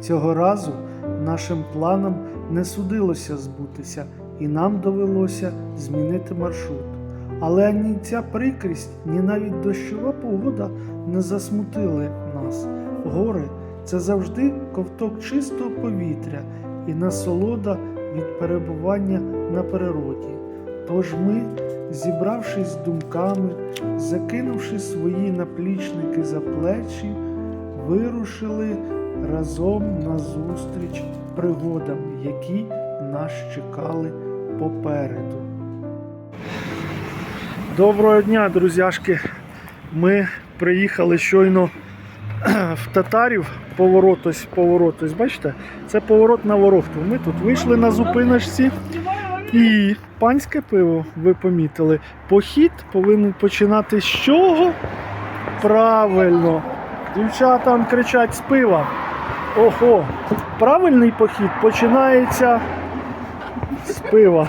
Цього разу нашим планам не судилося збутися, і нам довелося змінити маршрут. Але ні ця прикрість, ні навіть дощова погода не засмутили нас. Гори це завжди ковток чистого повітря і насолода від перебування на природі. Тож ми, зібравшись з думками, закинувши свої наплічники за плечі, вирушили разом на зустріч пригодам, які нас чекали попереду. Доброго дня, друзяшки! Ми приїхали щойно в татарів. Поворот ось, поворот ось, бачите? Це поворот на ворохту. Ми тут вийшли на зупиночці. І панське пиво, ви помітили, похід повинен починати з чого? Правильно. Дівчатам кричать з пива. Ого, правильний похід починається з пива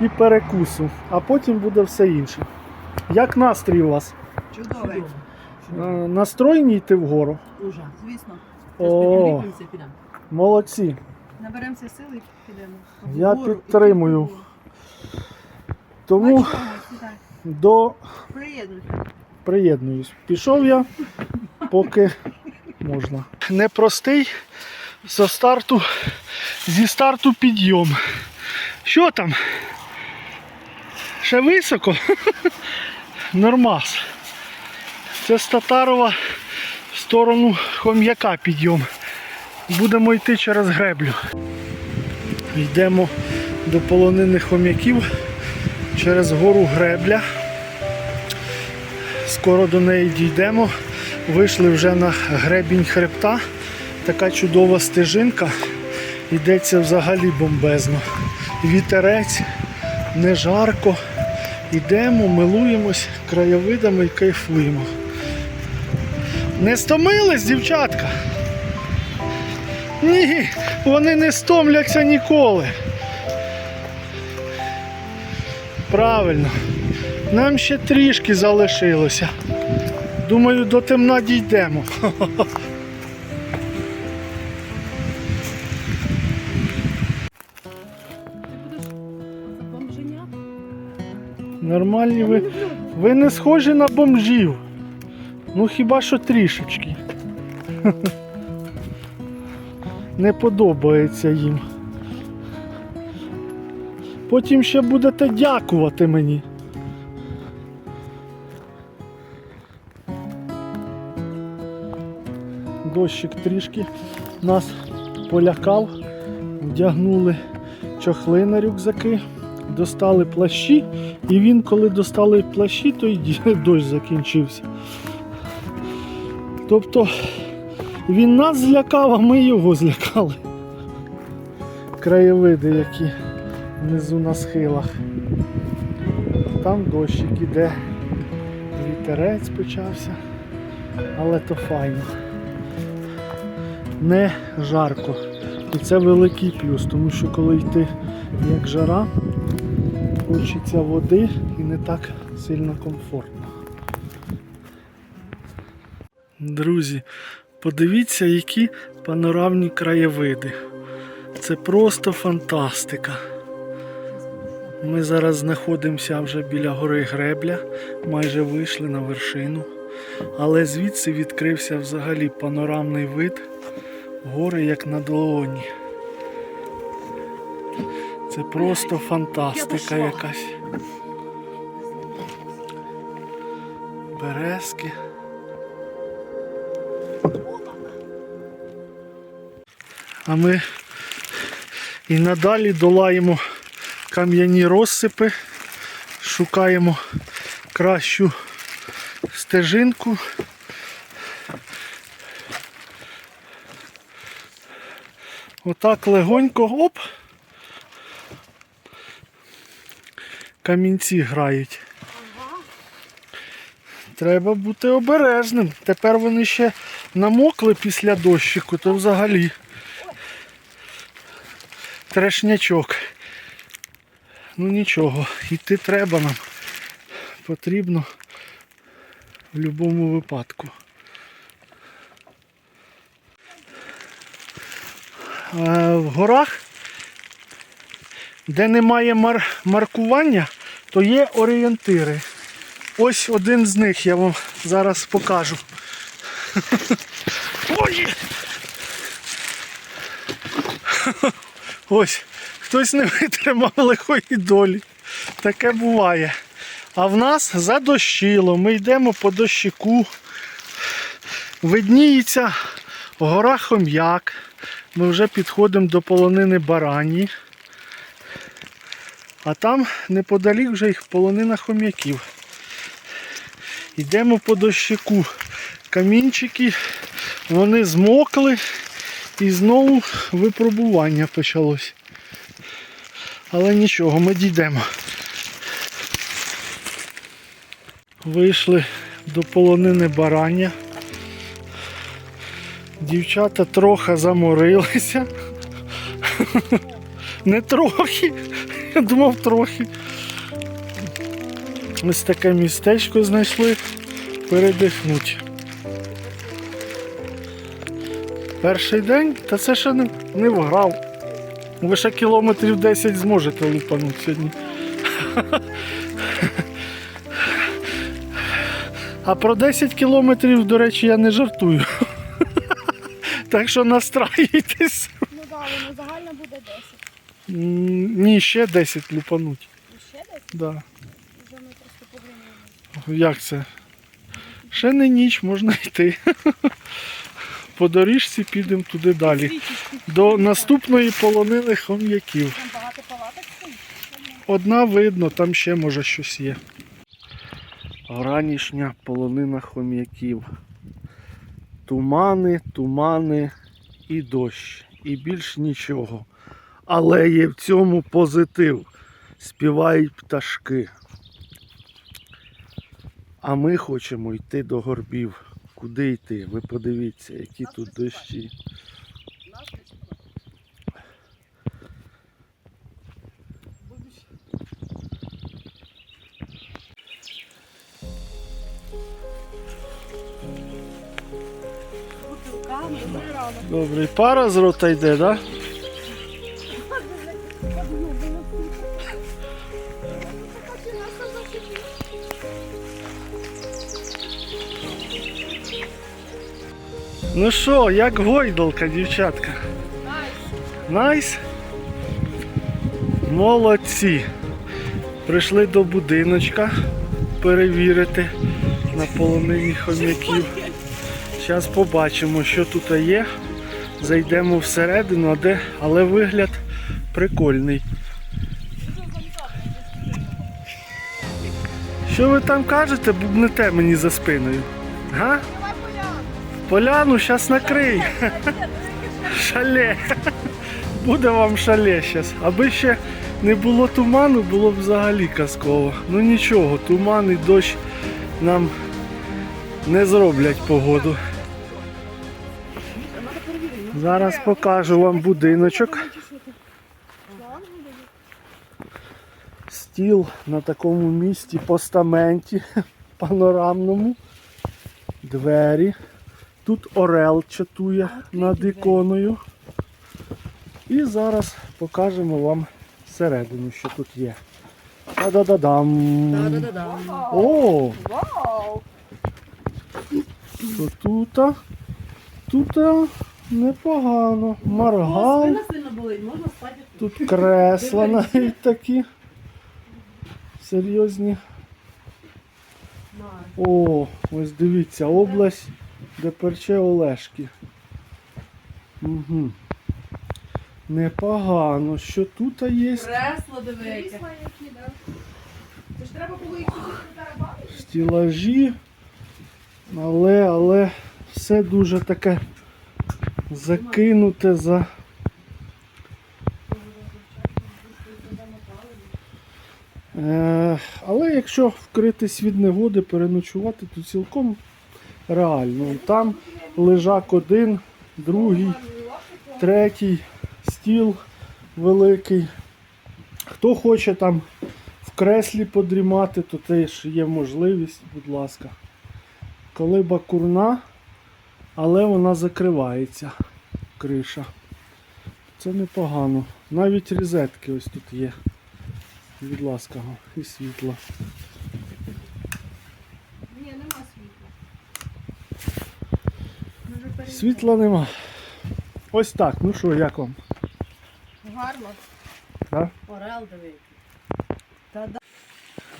і перекусу, а потім буде все інше. Як настрій у вас? Чудовий. Е, Настроєні йти вгору? Дуже, звісно. О. Підемо. Молодці. Наберемося сили і підемо. Я Вгору підтримую. Тому до Приєднуйся. приєднуюсь. Пішов я, поки можна. Непростий зі старту, зі старту підйом. Що там? Ще високо? Нормас. Це з Татарова в сторону хом'яка підйом. Будемо йти через греблю. Йдемо до полонини хом'яків через гору гребля. Скоро до неї дійдемо. Вийшли вже на гребінь хребта. Така чудова стежинка. Йдеться взагалі бомбезно. Вітерець, не жарко. Йдемо, милуємось краєвидами і кайфуємо. Не стомились, дівчатка? Ні, вони не стомляться ніколи. Правильно. Нам ще трішки залишилося. Думаю, до темна дійдемо. Нормальні ви. Ви не схожі на бомжів. Ну хіба що трішечки. Не подобається їм. Потім ще будете дякувати мені. Дощик трішки нас полякав, вдягнули чохли на рюкзаки, достали плащі, і він, коли достали плащі, то й дощ закінчився. Тобто він нас злякав, а ми його злякали. Краєвиди, які внизу на схилах. Там дощик іде, вітерець почався, але то файно. Не жарко. І це великий плюс, тому що коли йти як жара, хочеться води і не так сильно комфортно. Друзі, подивіться, які панорамні краєвиди. Це просто фантастика. Ми зараз знаходимося вже біля гори Гребля, майже вийшли на вершину. Але звідси відкрився взагалі панорамний вид гори як на долоні. Це просто фантастика якась. Березки. А ми і надалі долаємо кам'яні розсипи, шукаємо кращу стежинку. Отак легонько, оп. Камінці грають. Треба бути обережним. Тепер вони ще намокли після дощику, то взагалі. Трешнячок. Ну нічого, йти треба нам. Потрібно в будь-якому випадку. В горах, де немає мар- маркування, то є орієнтири. Ось один з них я вам зараз покажу. Ой! Ось, хтось не витримав лихої долі. Таке буває. А в нас задощило. Ми йдемо по дощику. Видніється гора Хом'як. Ми вже підходимо до полонини Барані. А там неподалік вже їх полонина хом'яків. Йдемо по дощику. Камінчики, вони змокли і знову випробування почалось. Але нічого, ми дійдемо. Вийшли до полонини барання. Дівчата трохи заморилися. Не трохи. Я думав трохи. Ось таке містечко знайшли передихнути. Перший день, та це ще не, не вграв. Ви ще кілометрів 10 зможете лупанути сьогодні. А про 10 кілометрів, до речі, я не жартую. Так що настраюйтесь. Ну так, воно загально буде 10. М, Ні, ще 10 лупануть. І ще десь? Да. Вже ми просто. Як це? Ще не ніч, можна йти. По доріжці підемо туди далі. До наступної полонини хом'яків. Там багато палаток стоїть. Одна видно, там ще може щось є. Ранішня полонина хом'яків. Тумани, тумани і дощ. І більш нічого. Але є в цьому позитив. Співають пташки. А ми хочемо йти до горбів. Куди йти? Ви подивіться, які тут дощі. Добре, пара з рота йде, так? Ну що, як гойдалка, дівчатка? Найс? Молодці. Прийшли до будиночка перевірити на полонині хом'яків. Зараз побачимо, що тут є. Зайдемо всередину, де, але вигляд прикольний. Що ви там кажете, бубнете мені за спиною? Га? Поляну зараз накрий. Шале. Буде вам шале зараз. Аби ще не було туману, було б взагалі казково. Ну нічого, туман і дощ нам не зроблять погоду. Зараз покажу вам будиночок. Стіл на такому місці, постаменті панорамному. Двері. Тут орел чатує над іконою. І зараз покажемо вам всередину, що тут є. Та-да-да-дам! О! Вау! Тут? Тут непогано. Маргал. Спина сильно болить, можна спати тут. Тут кресла навіть такі. Серйозні. О, ось дивіться, область, де перче Олешки. Угу. Непогано. Що тут є? Кресло дивиться. Крісла які, да? Це ж треба було їх. Стілажі. Але, але все дуже таке закинуте за. Е, але якщо вкритись від негоди, переночувати, то цілком реально. Там лежак один, другий, третій, стіл великий. Хто хоче там в креслі подрімати, то теж є можливість, будь ласка. Колиба курна, але вона закривається, криша. Це непогано. Навіть розетки ось тут є. Будь ласка, і світло. Ні, нема світла. Світла нема. Ось так. Ну що, як вам? Гарно. Так? Орел да.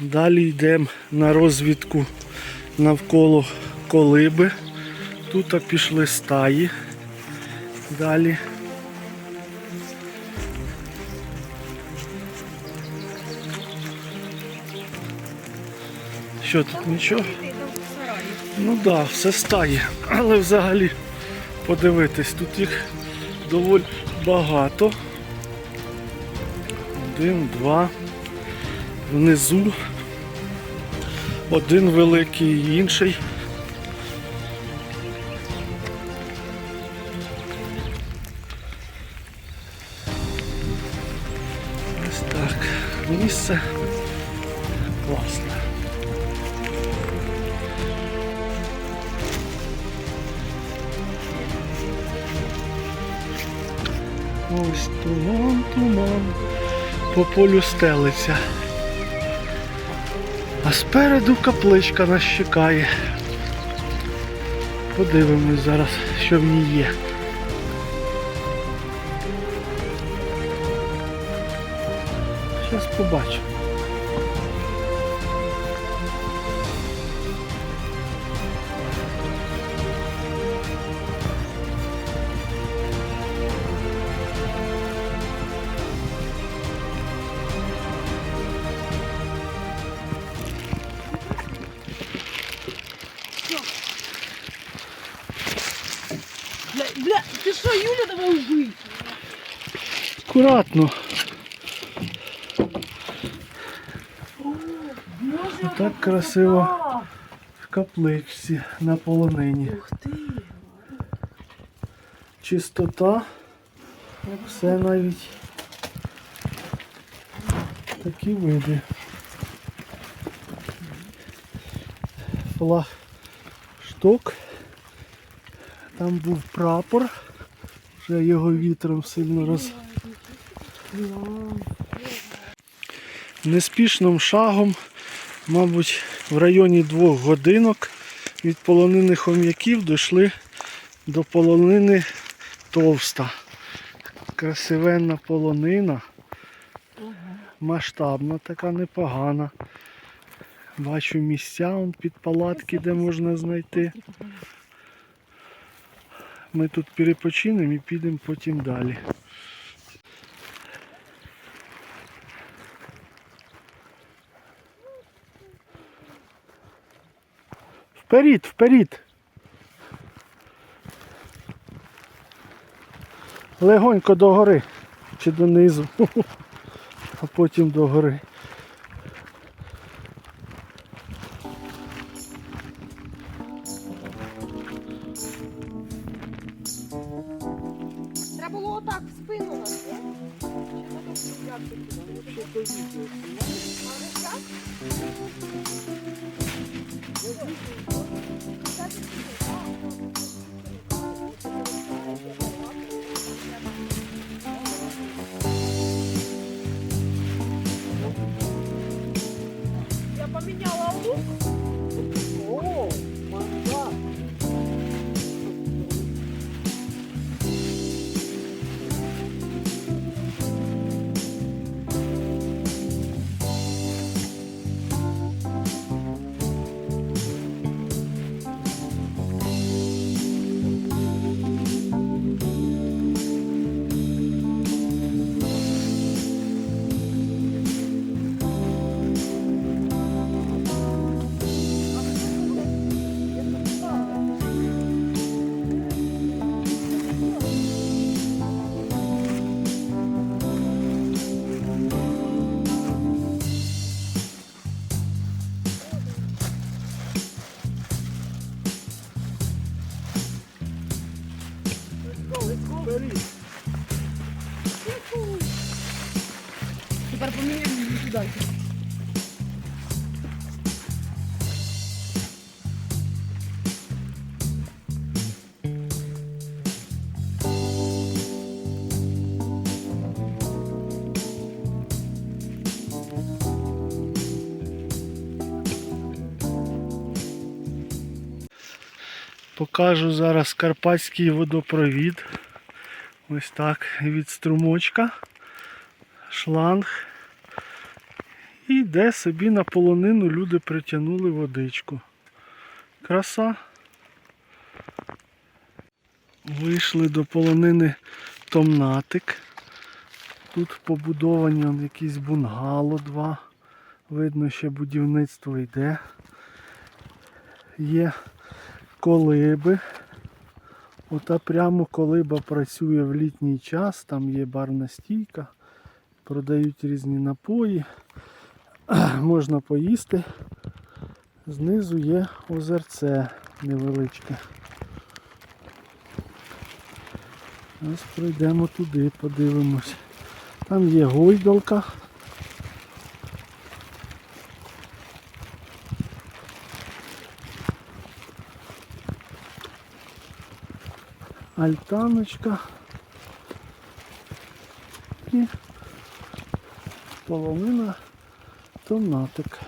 Далі йдемо на розвідку навколо колиби. Тут пішли стаї. Далі. Що тут нічого? Ну так, все стає. Але взагалі подивитись, тут їх доволі багато. Один, два. Внизу. Один великий інший. Місце класне. Ось туман, туман, по полю стелиться. А спереду капличка нас чекає. Подивимось зараз, що в ній є. Побачимо. Бля, бля, ти що, Юля, давай вбий. Акуратно. Боже, Так красиво. В капличці на полонині. Чистота. Все навіть такі види. Флаг шток. Там був прапор. Вже його вітром сильно роз. Неспішним шагом, мабуть, в районі двох годинок від полонини хом'яків дійшли до полонини товста. Красивенна полонина. Масштабна, така непогана. Бачу місця під палатки, де можна знайти. Ми тут перепочинемо і підемо потім далі. Вперед, вперед! Легонько догори чи донизу, а потім догори. Треба Покажу зараз карпатський водопровід. Ось так. Від струмочка. Шланг. І де собі на полонину люди притягнули водичку. Краса. Вийшли до полонини Томнатик. Тут побудовані якісь бунгало два. Видно, ще будівництво йде. Є колиби. Ота прямо колиба працює в літній час, там є барна стійка, продають різні напої, можна поїсти. Знизу є озерце невеличке. Зараз пройдемо туди, подивимось. Там є гойдалка. Альтаночка. І половина тонатик.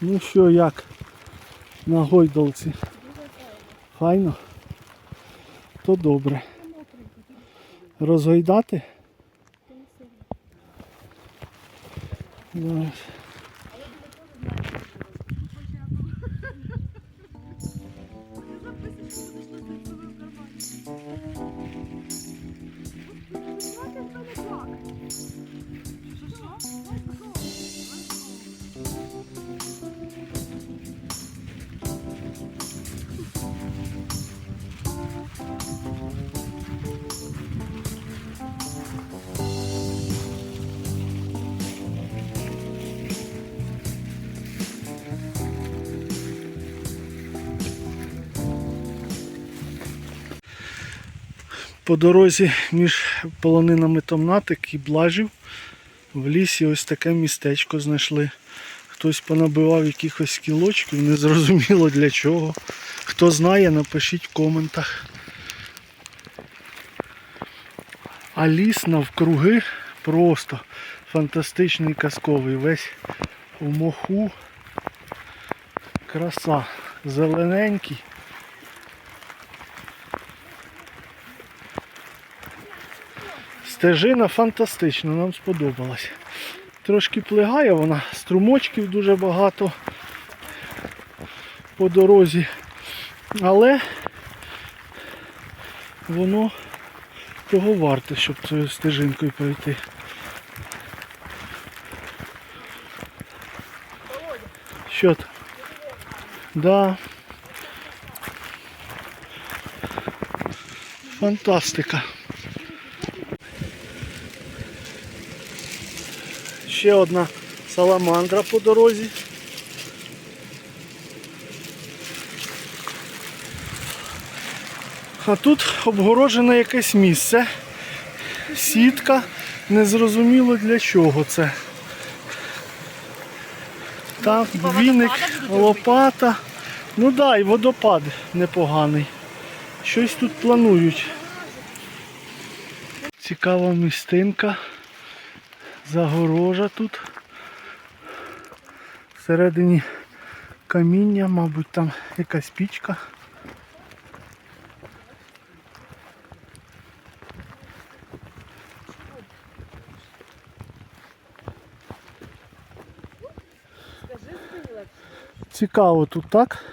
Ну що, як на гойдалці? Файно? То добре. Розгойдати? Зараз. По дорозі між полонинами Томнатик і Блажів в лісі ось таке містечко знайшли. Хтось понабивав якихось кілочків, незрозуміло для чого. Хто знає, напишіть в коментах. А ліс навкруги просто фантастичний казковий. Весь у моху. Краса. Зелененький. Стежина фантастична, нам сподобалась. Трошки плигає вона, струмочків дуже багато по дорозі, але воно того варте, щоб цією стежинкою пройти. Що там? Да. Фантастика. Ще одна саламандра по дорозі. А тут обгорожене якесь місце. Сітка. Незрозуміло для чого це. Там віник, лопата. Ну да, і водопад непоганий. Щось тут планують. Цікава містинка. Загорожа тут. Всередині каміння, мабуть, там якась пічка. Цікаво тут так.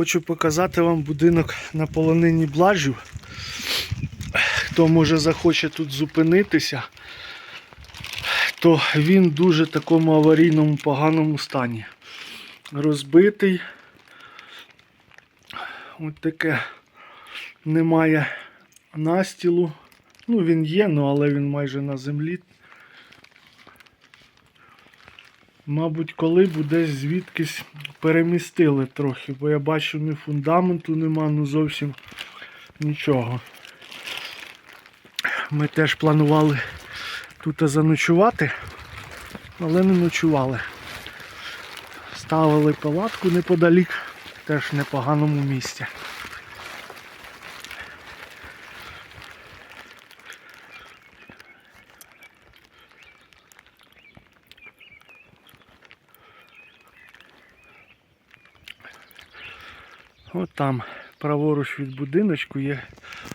Хочу показати вам будинок на полонині Блажів. Хто може захоче тут зупинитися, то він в дуже такому аварійному поганому стані. Розбитий. Ось таке немає настілу. Ну він є, ну але він майже на землі. Мабуть, коли б десь звідкись перемістили трохи, бо я бачу ні фундаменту нема, ну зовсім нічого. Ми теж планували тут заночувати, але не ночували. Ставили палатку неподалік, теж в непоганому місці. От там, праворуч від будиночку, є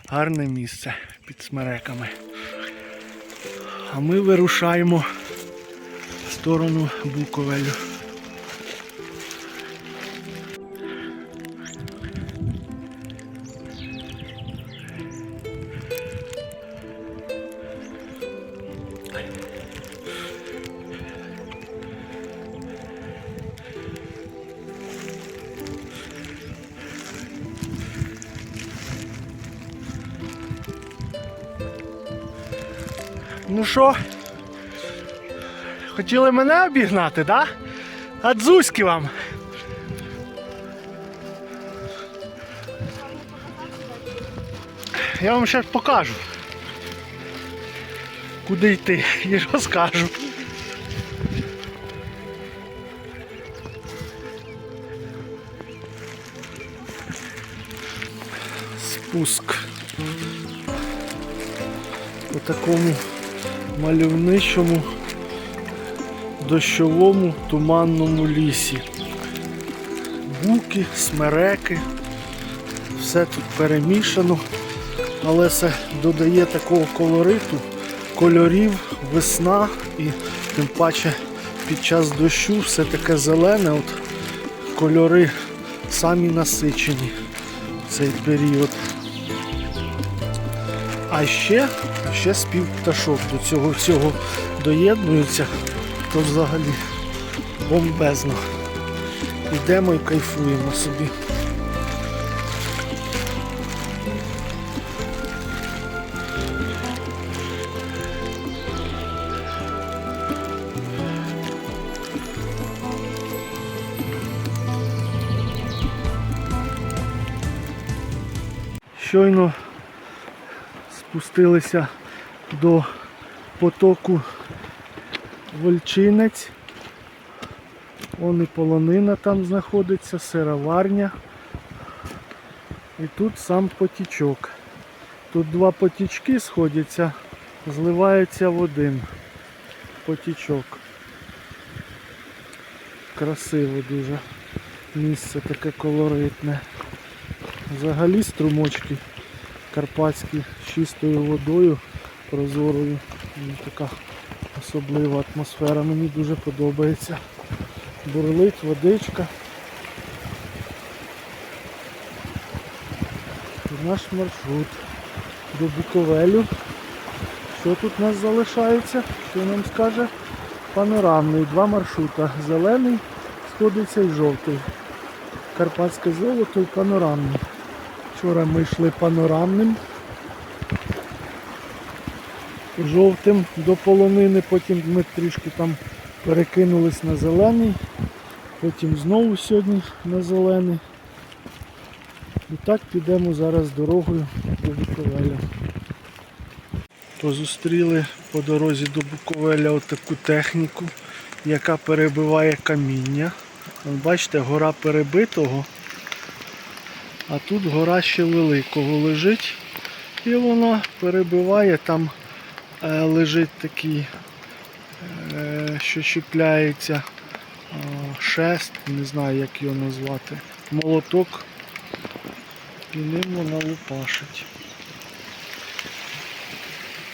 гарне місце під смереками. А ми вирушаємо в сторону Буковелю. Хотіли мене обігнати, да? А дзузьки вам. Я вам зараз покажу. Куди йти і розкажу. Спуск по такому мальовничому дощовому туманному лісі. Буки, смереки, все тут перемішано, але це додає такого колориту, кольорів, весна і тим паче під час дощу все таке зелене, от кольори самі насичені в цей період. А ще, ще спів пташок до цього всього доєднуються, то взагалі бомбезно. Йдемо і кайфуємо собі. Щойно спустилися до потоку Вольчинець. Вон і полонина там знаходиться, сироварня. І тут сам потічок. Тут два потічки сходяться, зливаються в один потічок. Красиво дуже. Місце таке колоритне. Взагалі струмочки карпатські з чистою водою, прозорою. Така особлива атмосфера. Мені дуже подобається. Бурлить водичка. І наш маршрут до Буковелю. Що тут у нас залишається? Що нам скаже? Панорамний. Два маршрута. Зелений сходиться і жовтий. Карпатське золото і панорамний. Вчора ми йшли панорамним. Жовтим до полонини, потім ми трішки там перекинулись на зелений, потім знову сьогодні на зелений. І так підемо зараз дорогою до Буковеля. То зустріли по дорозі до Буковеля отаку техніку, яка перебиває каміння. Бачите, гора перебитого. А тут гора ще великого лежить. І вона перебиває, там лежить такий, е, що чіпляється е, шест, не знаю як його назвати, молоток. І ним вона лупашить.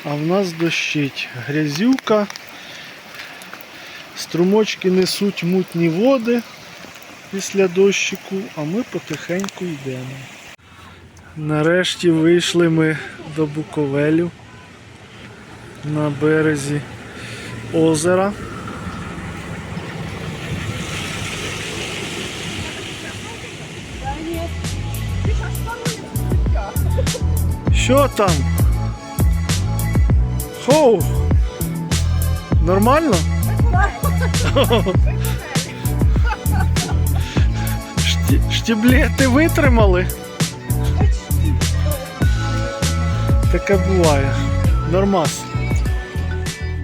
А в нас дощить грязюка, струмочки несуть мутні води після дощику, а ми потихеньку йдемо. Нарешті вийшли ми до Буковелю на березі озера. Що там? Хоу! Нормально? Шті- Штіблети витримали? Таке буває. Нормас.